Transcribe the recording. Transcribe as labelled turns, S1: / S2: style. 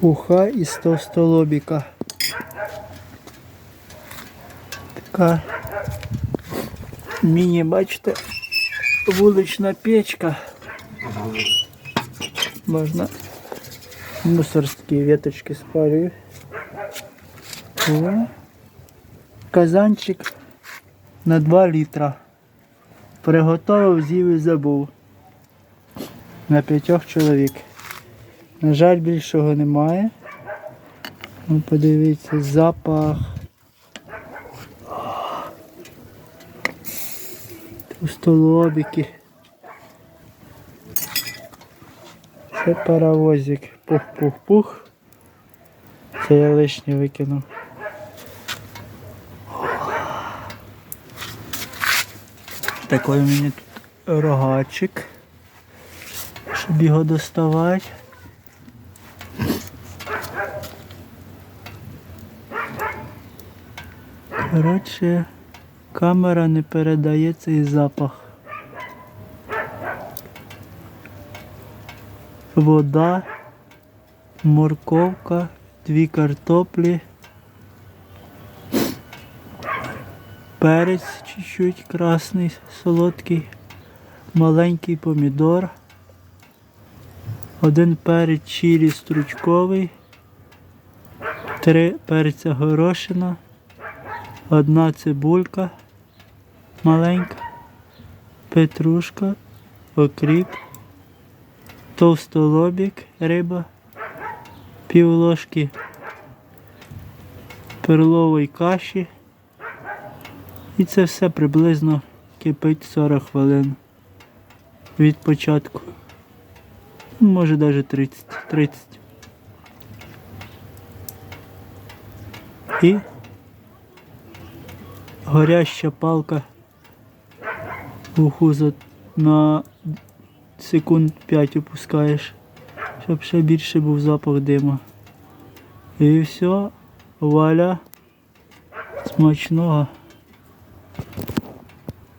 S1: Уха із товстолобіка. Така міні, бачите, вулична печка. Можна мусорські веточки спалюю. О, Казанчик на 2 літра. Приготував, з'їв і забув. На п'ятьох чоловік. На жаль, більшого немає. Ну, подивіться, запах. Товстолобики. Це паровозик. Пух-пух-пух. Це я лишнє викинув. Такий у мене тут рогачик. Щоб його доставати. Коротше, камера не передає цей запах. Вода, морковка, дві картоплі, перець чуть-чуть красний, солодкий, маленький помідор, один перець чилі стручковий, три перця горошина одна цибулька маленька, петрушка, окріп, товстолобік, риба, пів ложки перлової каші. І це все приблизно кипить 40 хвилин від початку. Може навіть 30. 30. І горяща палка вуху за на секунд 5 опускаєш, щоб ще більше був запах диму. І все, вуаля, смачного.